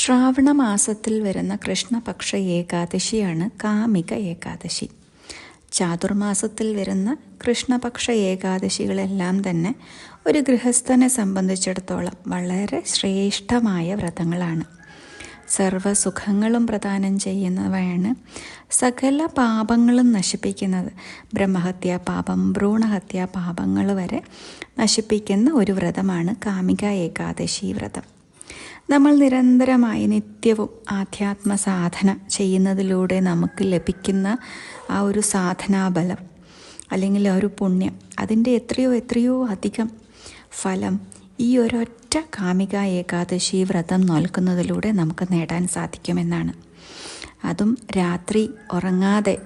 ശ്രാവണ മാസത്തിൽ വരുന്ന കൃഷ്ണപക്ഷ ഏകാദശിയാണ് കാമിക ഏകാദശി. ചാതുർമാസത്തിൽ വരുന്ന കൃഷ്ണപക്ഷ ഏകാദശികളെല്ലാം തന്നെ ഒരു ഗൃഹസ്ഥനെ സംബന്ധിച്ചിടത്തോളം വളരെ ശ്രേഷ്ഠമായ വ്രതങ്ങളാണ്. സർവസുഖങ്ങളും പ്രദാനം ചെയ്യുന്നവയാണ് സകല പാപങ്ങളും നശിപ്പിക്കുന്നത്. ബ്രഹ്മഹത്യാ പാപം ഭ്രൂണഹത്യാ പാപങ്ങൾ വരെ നശിപ്പിക്കുന്ന ഒരു വ്രതമാണ് കാമിക ഏകാദശി വ്രതം. നമ്മൾ നിരന്തരമായി നിത്യവും ആധ്യാത്മ സാധന ചെയ്യുന്നതിലൂടെ നമുക്ക് ലഭിക്കുന്ന ആ ഒരു സാധനാബലം അല്ലെങ്കിൽ ആ ഒരു പുണ്യം അതിന്റെ എത്രയോ എത്രയോ അധികം ഫലം ഈ ഒരൊറ്റ കാമിക ഏകാദശി വ്രതം നോൽക്കുന്നതിലൂടെ നമുക്ക് നേടാൻ സാധിക്കുമെന്നാണ്. അതും രാത്രി ഉറങ്ങാതെ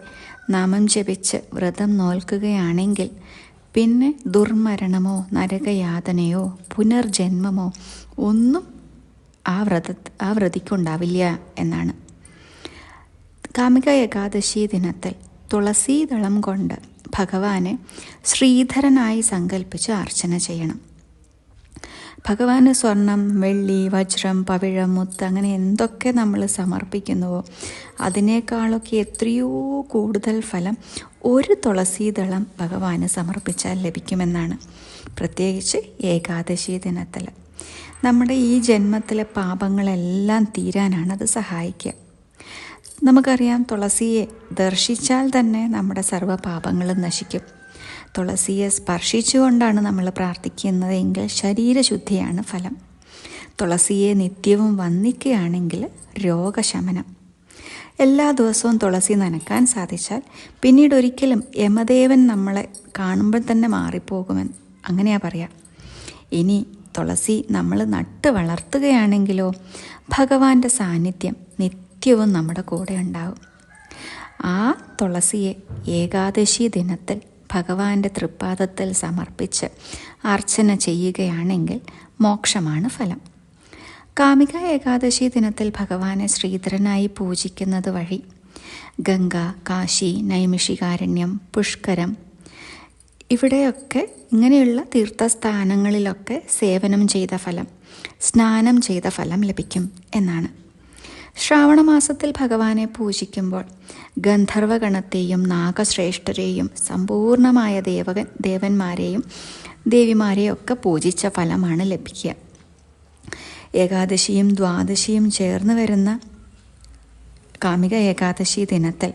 നാമം ജപിച്ച് വ്രതം നോൽക്കുകയാണെങ്കിൽ പിന്നെ ദുർമരണമോ നരകയാതനയോ പുനർജന്മമോ ഒന്നും ആ വ്രത ആ വ്രതിക്കുണ്ടാവില്ല എന്നാണ്. കാമിക ഏകാദശി ദിനത്തിൽ തുളസീദളം കൊണ്ട് ഭഗവാനെ ശ്രീധരനായി സങ്കല്പിച്ച് അർച്ചന ചെയ്യണം. ഭഗവാന് സ്വർണം വെള്ളി വജ്രം പവിഴം മുത്ത് അങ്ങനെ എന്തൊക്കെ നമ്മൾ സമർപ്പിക്കുന്നുവോ അതിനേക്കാളൊക്കെ എത്രയോ കൂടുതൽ ഫലം ഒരു തുളസീദളം ഭഗവാന് സമർപ്പിച്ചാൽ ലഭിക്കുമെന്നാണ്. പ്രത്യേകിച്ച് ഏകാദശി ദിനത്തിൽ. നമ്മുടെ ഈ ജന്മത്തിലെ പാപങ്ങളെല്ലാം തീരാനാണ് അത് സഹായിക്കുക. നമുക്കറിയാം തുളസിയെ ദർശിച്ചാൽ തന്നെ നമ്മുടെ സർവ പാപങ്ങളും നശിക്കും. തുളസിയെ സ്പർശിച്ചുകൊണ്ടാണ് നമ്മൾ പ്രാർത്ഥിക്കുന്നതെങ്കിൽ ശരീരശുദ്ധിയാണ് ഫലം. തുളസിയെ നിത്യവും വന്ദിക്കുകയാണെങ്കിൽ രോഗശമനം. എല്ലാ ദിവസവും തുളസി നനക്കാൻ സാധിച്ചാൽ പിന്നീട് ഒരിക്കലും യമദേവൻ നമ്മളെ കാണുമ്പോൾ തന്നെ മാറിപ്പോകുമെന്ന് അങ്ങനെയാ പറയാം. ഇനി തുളസി നമ്മൾ നട്ട് വളർത്തുകയാണെങ്കിലോ ഭഗവാന്റെ സാന്നിധ്യം നിത്യവും നമ്മുടെ കൂടെ ഉണ്ടാവും. ആ തുളസിയെ ഏകാദശി ദിനത്തിൽ ഭഗവാന്റെ തൃപ്പാദത്തിൽ സമർപ്പിച്ച് അർച്ചന ചെയ്യുകയാണെങ്കിൽ മോക്ഷമാണ് ഫലം. കാമിക ഏകാദശി ദിനത്തിൽ ഭഗവാനെ ശ്രീധരനായി പൂജിക്കുന്നത് വഴി ഗംഗ കാശി നൈമിഷികാരണ്യം പുഷ്കരം ഇവിടെയൊക്കെ ഇങ്ങനെയുള്ള തീർത്ഥസ്ഥാനങ്ങളിലൊക്കെ സേവനം ചെയ്ത ഫലം സ്നാനം ചെയ്ത ഫലം ലഭിക്കും എന്നാണ്. ശ്രാവണമാസത്തിൽ ഭഗവാനെ പൂജിക്കുമ്പോൾ ഗന്ധർവഗണത്തെയും നാഗശ്രേഷ്ഠരെയും സമ്പൂർണമായ ദേവകൻ ദേവന്മാരെയും ദേവിമാരെയും ഒക്കെ പൂജിച്ച ഫലമാണ് ലഭിക്കുക. ഏകാദശിയും ദ്വാദശിയും ചേർന്ന് വരുന്ന കാമിക ഏകാദശി ദിനത്തിൽ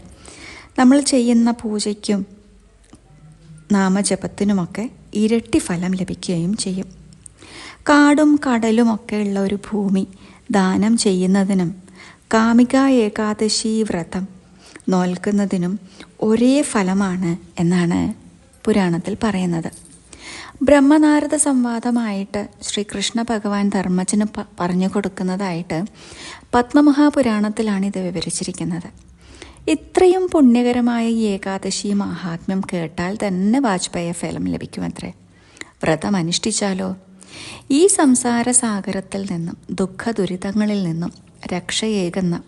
നമ്മൾ ചെയ്യുന്ന പൂജയ്ക്കും നാമജപത്തിനുമൊക്കെ ഇരട്ടി ഫലം ലഭിക്കുകയും ചെയ്യും. കാടും കടലുമൊക്കെയുള്ള ഒരു ഭൂമി ദാനം ചെയ്യുന്നതിനും കാമിക ഏകാദശി വ്രതം നോൽക്കുന്നതിനും ഒരേ ഫലമാണ് എന്നാണ് പുരാണത്തിൽ പറയുന്നത്. ബ്രഹ്മനാരദ സംവാദമായിട്ട് ശ്രീകൃഷ്ണ ഭഗവാൻ ധർമ്മജന് പറഞ്ഞു കൊടുക്കുന്നതായിട്ട് പത്മമഹാപുരാണത്തിലാണ് ഇത് വിവരിച്ചിരിക്കുന്നത്. ഇത്രയും പുണ്യകരമായ ഈ ഏകാദശി മഹാത്മ്യം കേട്ടാൽ തന്നെ വാജ്പേയ ഫലം ലഭിക്കുമത്രേ. വ്രതം അനുഷ്ഠിച്ചാലോ? ഈ സംസാര സാഗരത്തിൽ നിന്നും ദുഃഖ ദുരിതങ്ങളിൽ നിന്നും രക്ഷയേകുന്ന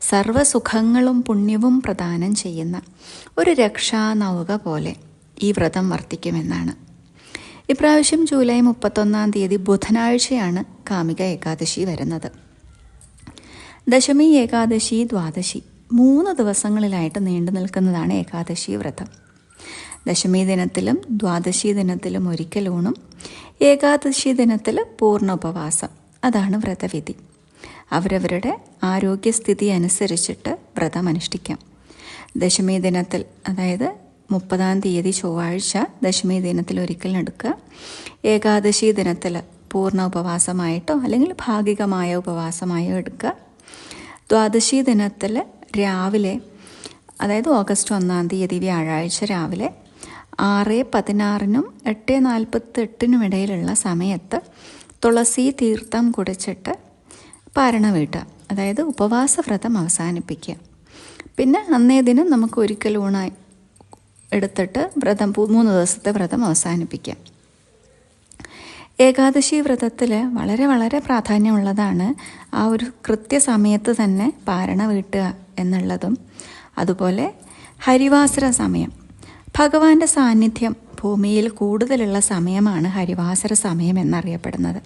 സർവസുഖങ്ങളും പുണ്യവും പ്രദാനം ചെയ്യുന്ന ഒരു രക്ഷാനൗക പോലെ ഈ വ്രതം വർത്തിക്കുമെന്നാണ്. ഇപ്രാവശ്യം ജൂലൈ മുപ്പത്തൊന്നാം തീയതി ബുധനാഴ്ചയാണ് കാമിക ഏകാദശി വരുന്നത്. ദശമി ഏകാദശി ദ്വാദശി മൂന്ന് ദിവസങ്ങളിലായിട്ട് നീണ്ടു നിൽക്കുന്നതാണ് ഏകാദശി വ്രതം. ദശമി ദിനത്തിലും ദ്വാദശി ദിനത്തിലും ഒരിക്കലൂണും ഏകാദശി ദിനത്തിൽ പൂർണ ഉപവാസം അതാണ് വ്രതവിധി. അവരവരുടെ ആരോഗ്യസ്ഥിതി അനുസരിച്ചിട്ട് വ്രതം അനുഷ്ഠിക്കാം. ദശമി ദിനത്തിൽ അതായത് മുപ്പതാം തീയതി ചൊവ്വാഴ്ച ദശമി ദിനത്തിൽ ഒരിക്കൽ എടുക്കുക ഏകാദശി ദിനത്തിൽ പൂർണ ഉപവാസമായിട്ടോ അല്ലെങ്കിൽ ഭാഗികമായ ഉപവാസമായോ എടുക്കുക. ദ്വാദശി ദിനത്തിൽ രാവിലെ അതായത് ഓഗസ്റ്റ് ഒന്നാം തീയതി വ്യാഴാഴ്ച രാവിലെ ആറ് പതിനാറിനും എട്ട് നാൽപ്പത്തി എട്ടിനും ഇടയിലുള്ള സമയത്ത് തുളസി തീർത്ഥം കുടിച്ചിട്ട് പാരണ വീട്ടുക. അതായത് ഉപവാസ വ്രതം അവസാനിപ്പിക്കുക. പിന്നെ അന്നേ ദിനം നമുക്ക് ഒരിക്കൽ ഊണായി എടുത്തിട്ട് വ്രതം മൂന്ന് ദിവസത്തെ വ്രതം അവസാനിപ്പിക്കാം ഏകാദശി വ്രതത്തിൽ വളരെ വളരെ പ്രാധാന്യമുള്ളതാണ് ആ ഒരു കൃത്യസമയത്ത് തന്നെ പാരണ വീട്ടുക എന്നുള്ളതും. അതുപോലെ ഹരിവാസര സമയം. ഭഗവാന്റെ സാന്നിധ്യം ഭൂമിയിൽ കൂടുതലുള്ള സമയമാണ് ഹരിവാസര സമയം എന്നറിയപ്പെടുന്നത്.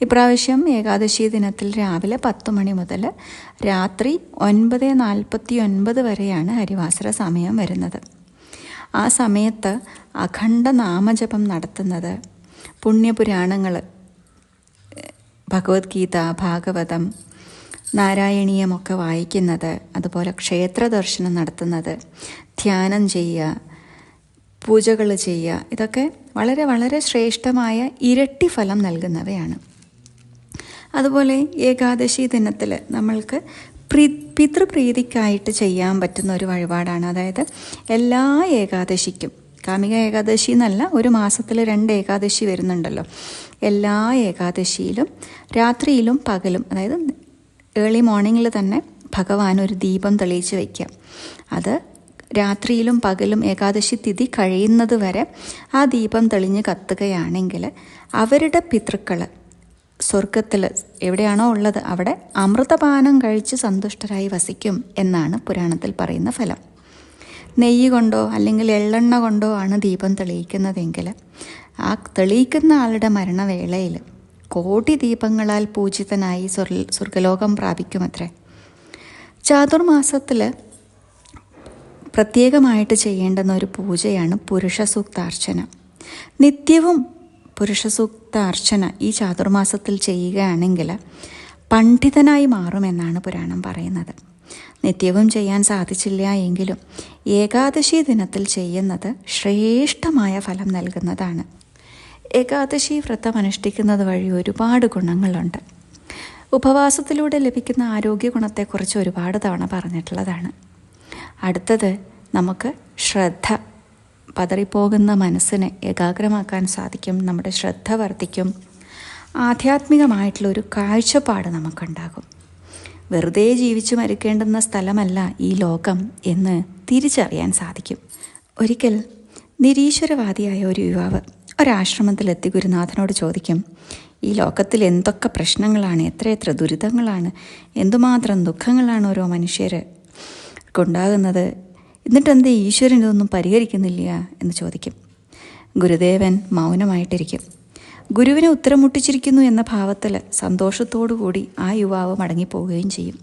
ഇപ്രാവശ്യം ഏകാദശി ദിനത്തിൽ രാവിലെ പത്ത് മണി മുതൽ രാത്രി ഒൻപത് നാൽപ്പത്തി ഒൻപത് വരെയാണ് ഹരിവാസര സമയം വരുന്നത്. ആ സമയത്ത് അഖണ്ഡ നാമജപം നടത്തുന്നത് പുണ്യപുരാണങ്ങൾ ഭഗവത്ഗീത ഭാഗവതം നാരായണീയമൊക്കെ വായിക്കുന്നത് അതുപോലെ ക്ഷേത്ര ദർശനം നടത്തുന്നത് ധ്യാനം ചെയ്യുക പൂജകൾ ചെയ്യുക ഇതൊക്കെ വളരെ വളരെ ശ്രേഷ്ഠമായ ഇരട്ടി ഫലം നൽകുന്നവയാണ്. അതുപോലെ ഏകാദശി ദിനത്തിൽ നമ്മൾക്ക് പ്രീ പിതൃപ്രീതിക്കായിട്ട് ചെയ്യാൻ പറ്റുന്ന ഒരു വഴിപാടാണ്. അതായത് എല്ലാ ഏകാദശിക്കും കാമിക ഏകാദശി എന്നല്ല ഒരു മാസത്തിൽ രണ്ട് ഏകാദശി വരുന്നുണ്ടല്ലോ. എല്ലാ ഏകാദശിയിലും രാത്രിയിലും പകലും അതായത് ഏർലി മോർണിംഗിൽ തന്നെ ഭഗവാൻ ഒരു ദീപം തെളിയിച്ച് വയ്ക്കുക. അത് രാത്രിയിലും പകലും ഏകാദശി തിഥി കഴിയുന്നത് വരെ ആ ദീപം തെളിഞ്ഞ് കത്തുകയാണെങ്കിൽ അവരുടെ പിതൃക്കൾ സ്വർഗത്തിൽ എവിടെയാണോ ഉള്ളത് അവിടെ അമൃതപാനം കഴിച്ച് സന്തുഷ്ടരായി വസിക്കും എന്നാണ് പുരാണത്തിൽ പറയുന്ന ഫലം. നെയ്യ് കൊണ്ടോ അല്ലെങ്കിൽ എള്ളെണ്ണ കൊണ്ടോ ആണ് ദീപം തെളിയിക്കുന്നതെങ്കിൽ ആ തെളിയിക്കുന്ന ആളുടെ മരണവേളയിൽ കോടി ദീപങ്ങളാൽ പൂജിതനായി സ്വർഗ സ്വർഗലോകം പ്രാപിക്കുമത്രേ. ചാതുർമാസത്തിൽ പ്രത്യേകമായിട്ട് ചെയ്യേണ്ടുന്ന ഒരു പൂജയാണ് പുരുഷ സൂക്താർച്ചന നിത്യവും പുരുഷ സൂക്താർച്ചന ഈ ചാതുർമാസത്തിൽ ചെയ്യുകയാണെങ്കിൽ പണ്ഡിതനായി മാറുമെന്നാണ് പുരാണം പറയുന്നത്. നിത്യവും ചെയ്യാൻ സാധിച്ചില്ല എങ്കിലും ഏകാദശി ദിനത്തിൽ ചെയ്യുന്നത് ശ്രേഷ്ഠമായ ഫലം നൽകുന്നതാണ്. ഏകാദശി വ്രതം അനുഷ്ഠിക്കുന്നത് വഴി ഒരുപാട് ഗുണങ്ങളുണ്ട്. ഉപവാസത്തിലൂടെ ലഭിക്കുന്ന ആരോഗ്യ ഗുണത്തെക്കുറിച്ച് ഒരുപാട് തവണ പറഞ്ഞിട്ടുള്ളതാണ്. അടുത്തത് നമുക്ക് ശ്രദ്ധ. പതറിപ്പോകുന്ന മനസ്സിനെ ഏകാഗ്രമാക്കാൻ സാധിക്കും നമ്മുടെ ശ്രദ്ധ വർദ്ധിക്കും. ആധ്യാത്മികമായിട്ടുള്ള ഒരു കാഴ്ചപ്പാട് നമുക്കുണ്ടാകും. വെറുതെ ജീവിച്ചു മരിക്കേണ്ടുന്ന സ്ഥലമല്ല ഈ ലോകം എന്ന് തിരിച്ചറിയാൻ സാധിക്കും. ഒരിക്കൽ നിരീശ്വരവാദിയായ ഒരു യുവാവ് ഒരാശ്രമത്തിലെത്തി ഗുരുനാഥനോട് ചോദിക്കും ഈ ലോകത്തിൽ എന്തൊക്കെ പ്രശ്നങ്ങളാണ്? എത്രയെത്ര ദുരിതങ്ങളാണ്? എന്തുമാത്രം ദുഃഖങ്ങളാണ് ഓരോ മനുഷ്യർക്കുണ്ടാകുന്നത് എന്നിട്ടെന്ത് ഈശ്വരൻ ഇതൊന്നും പരിഹരിക്കുന്നില്ല? എന്ന് ചോദിക്കും. ഗുരുദേവൻ മൗനമായിട്ടിരിക്കും. ഗുരുവിനെ ഉത്തരം മുട്ടിച്ചിരിക്കുന്നു എന്ന ഭാവത്തിൽ കൂടി ആ യുവാവ് മടങ്ങിപ്പോവുകയും ചെയ്യും.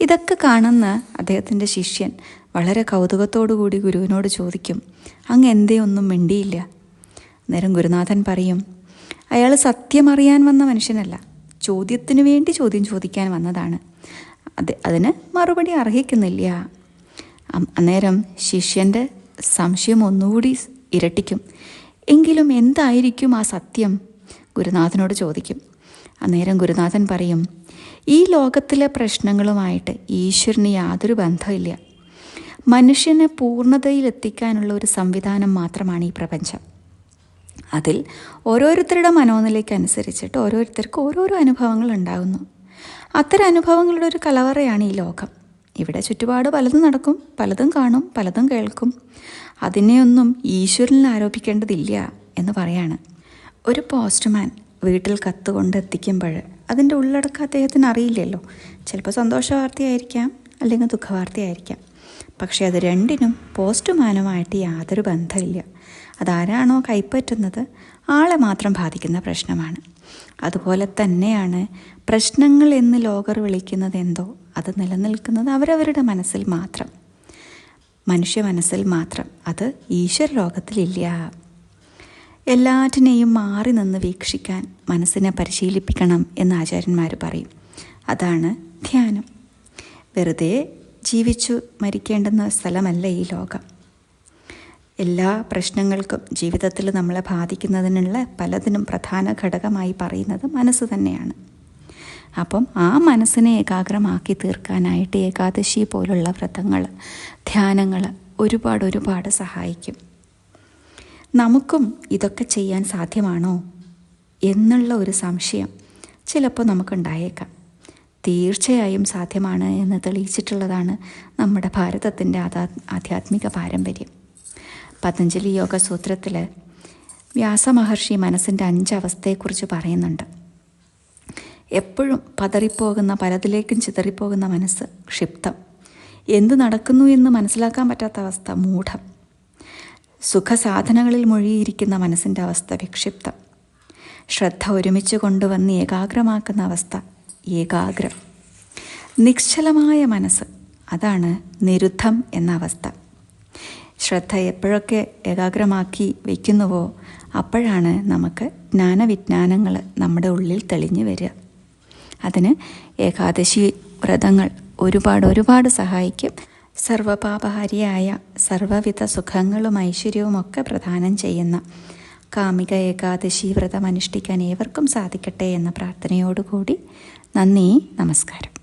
ഇതൊക്കെ കാണുന്ന അദ്ദേഹത്തിന്റെ ശിഷ്യൻ വളരെ കൗതുകത്തോടു കൂടി ഗുരുവിനോട് ചോദിക്കും അങ്ങ് എന്തേ? ഒന്നും മിണ്ടിയില്ല. നേരം ഗുരുനാഥൻ പറയും അയാൾ സത്യമറിയാൻ വന്ന മനുഷ്യനല്ല. ചോദ്യത്തിനു വേണ്ടി ചോദ്യം ചോദിക്കാൻ വന്നതാണ്. അത് അതിന് മറുപടി അർഹിക്കുന്നില്ല. അന്നേരം ശിഷ്യന്റെ സംശയം ഒന്നുകൂടി ഇരട്ടിക്കും. എങ്കിലും എന്തായിരിക്കും ആ സത്യം? ഗുരുനാഥനോട് ചോദിക്കും. അന്നേരം ഗുരുനാഥൻ പറയും ഈ ലോകത്തിലെ പ്രശ്നങ്ങളുമായിട്ട് ഈശ്വരന് യാതൊരു ബന്ധമില്ല മനുഷ്യനെ പൂർണതയിലെത്തിക്കാനുള്ള ഒരു സംവിധാനം മാത്രമാണ് ഈ പ്രപഞ്ചം. അതിൽ ഓരോരുത്തരുടെ മനോനിലയ്ക്കനുസരിച്ചിട്ട് ഓരോരുത്തർക്കും ഓരോരോ അനുഭവങ്ങൾ ഉണ്ടാകുന്നു. അത്തരം അനുഭവങ്ങളുടെ ഒരു കലവറയാണ് ഈ ലോകം. ഇവിടെ ചുറ്റുപാട് പലതും നടക്കും പലതും കാണും പലതും കേൾക്കും. അതിനെയൊന്നും ഈശ്വരനിൽ ആരോപിക്കേണ്ടതില്ല എന്ന് പറയാണ്. ഒരു പോസ്റ്റ്മാൻ വീട്ടിൽ കത്ത് കൊണ്ട് എത്തിക്കുമ്പോൾ അതിന്റെ ഉള്ളടക്കം അദ്ദേഹത്തിന് അറിയില്ലല്ലോ. ചിലപ്പോൾ സന്തോഷ വാർത്തയായിരിക്കാം അല്ലെങ്കിൽ ദുഃഖവാർത്തയായിരിക്കാം. പക്ഷേ അത് രണ്ടിനും പോസ്റ്റ്മാനുമായിട്ട് യാതൊരു ബന്ധമില്ല. അതാരാണോ കൈപ്പറ്റുന്നത് ആളെ മാത്രം ബാധിക്കുന്ന പ്രശ്നമാണ്. അതുപോലെ തന്നെയാണ് പ്രശ്നങ്ങൾ എന്ന് ലോകർ വിളിക്കുന്നത് എന്തോ? അത് നിലനിൽക്കുന്നത് അവരവരുടെ മനസ്സിൽ മാത്രം. മനുഷ്യ മനസ്സിൽ മാത്രം. അത് ഈശ്വര ലോകത്തിലില്ല. എല്ലാറ്റിനെയും മാറി നിന്ന് വീക്ഷിക്കാൻ മനസ്സിനെ പരിശീലിപ്പിക്കണം എന്ന് ആചാര്യന്മാർ പറയും. അതാണ് ധ്യാനം. വെറുതെ ജീവിച്ചു മരിക്കേണ്ടുന്ന സ്ഥലമല്ല ഈ ലോകം. എല്ലാ പ്രശ്നങ്ങൾക്കും ജീവിതത്തിൽ നമ്മളെ ബാധിക്കുന്നതിനുള്ള പലതിനും പ്രധാന ഘടകമായി പറയുന്നത് മനസ്സ് തന്നെയാണ്. അപ്പം ആ മനസ്സിനെ ഏകാഗ്രമാക്കി തീർക്കാനായിട്ട് ഏകാദശി പോലുള്ള വ്രതങ്ങൾ ധ്യാനങ്ങൾ ഒരുപാട് ഒരുപാട് സഹായിക്കും. നമുക്കും ഇതൊക്കെ ചെയ്യാൻ സാധ്യമാണോ? എന്നുള്ള ഒരു സംശയം ചിലപ്പോൾ നമുക്കുണ്ടായേക്കാം. തീർച്ചയായും സാധ്യമാണ് എന്ന് തെളിയിച്ചിട്ടുള്ളതാണ് നമ്മുടെ ഭാരതത്തിന്റെ ആധാ ആധ്യാത്മിക പാരമ്പര്യം. പതഞ്ജലി യോഗ സൂത്രത്തിൽ വ്യാസമഹർഷി മനസ്സിന്റെ അഞ്ചവസ്ഥയെക്കുറിച്ച് പറയുന്നുണ്ട്. എപ്പോഴും പതറിപ്പോകുന്ന പലതിലേക്കും ചിതറിപ്പോകുന്ന മനസ്സ് ക്ഷിപ്തം. എന്ത് നടക്കുന്നു എന്ന് മനസ്സിലാക്കാൻ പറ്റാത്ത അവസ്ഥ മൂഢം. സുഖസാധനങ്ങളിൽ മുഴുകിയിരിക്കുന്ന മനസ്സിന്റെ അവസ്ഥ വിക്ഷിപ്തം. ശ്രദ്ധ ഒരുമിച്ച് കൊണ്ടുവന്ന് ഏകാഗ്രമാക്കുന്ന അവസ്ഥ ഏകാഗ്രം. നിശ്ചലമായ മനസ്സ് അതാണ് നിരുദ്ധം എന്ന അവസ്ഥ. ശ്രദ്ധ എപ്പോഴൊക്കെ ഏകാഗ്രമാക്കി വയ്ക്കുന്നുവോ അപ്പോഴാണ് നമുക്ക് ജ്ഞാനവിജ്ഞാനങ്ങൾ നമ്മുടെ ഉള്ളിൽ തെളിഞ്ഞു വരിക. അതിന് ഏകാദശി വ്രതങ്ങൾ ഒരുപാട് ഒരുപാട് സഹായിക്കും. സർവപാപഹാരിയായ സർവവിധ സുഖങ്ങളും ഐശ്വര്യവും ഒക്കെ പ്രദാനം ചെയ്യുന്ന കാമിക ഏകാദശി വ്രതം അനുഷ്ഠിക്കാൻ ഏവർക്കും സാധിക്കട്ടെ എന്ന പ്രാർത്ഥനയോടുകൂടി നന്ദി നമസ്കാരം.